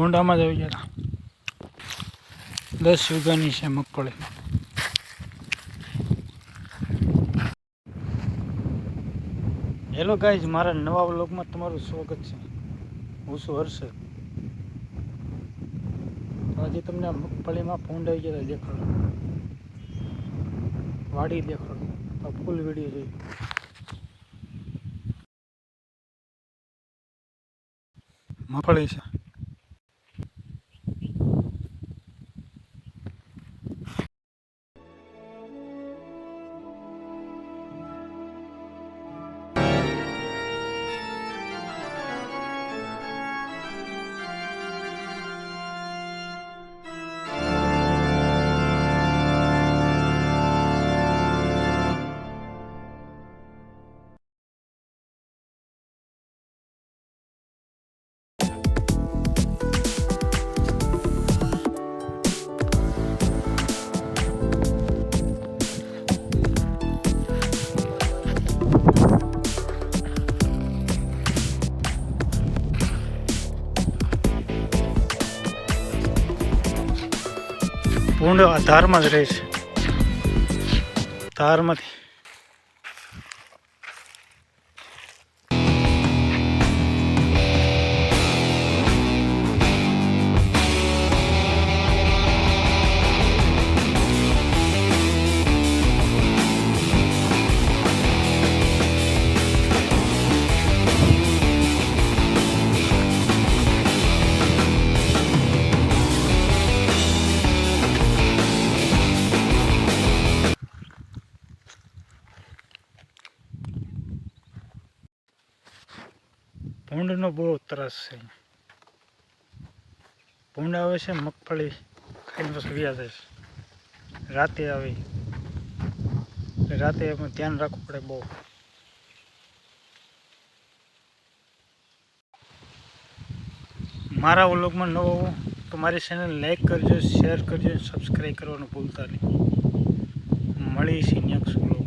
ભૂંડામાં જ આવી ગયા દસ વીઘાની છે મગફળી. હેલો ગાઈઝ, મારા નવા વ્લોગમાં તમારું સ્વાગત છે. હું છું હર્ષદ. આજે તમને મગફળીમાં ફોન આવી ગયા દેખાડો. વાડી દેખાડો. આ ફૂલ વીડિયો જોઈ. મગફળી છે. આ ધારમાં જ રહે છે. ધારમાંથી. ભૂંડનો બહુ ત્રાસ છે ભૂંડ આવે છે, મગફળી ખાઈને પછી વ્યા છે. રાતે આવી. રાતે એમાં ધ્યાન રાખવું પડે બહુ. મારા વ્લોગમાં નવો હો, તો મારી ચેનલ લાઈક કરજો શેર કરજો સબસ્ક્રાઈબ કરવાનું ભૂલતા નહીં. મળી નેક્સ્ટ વ્લોગ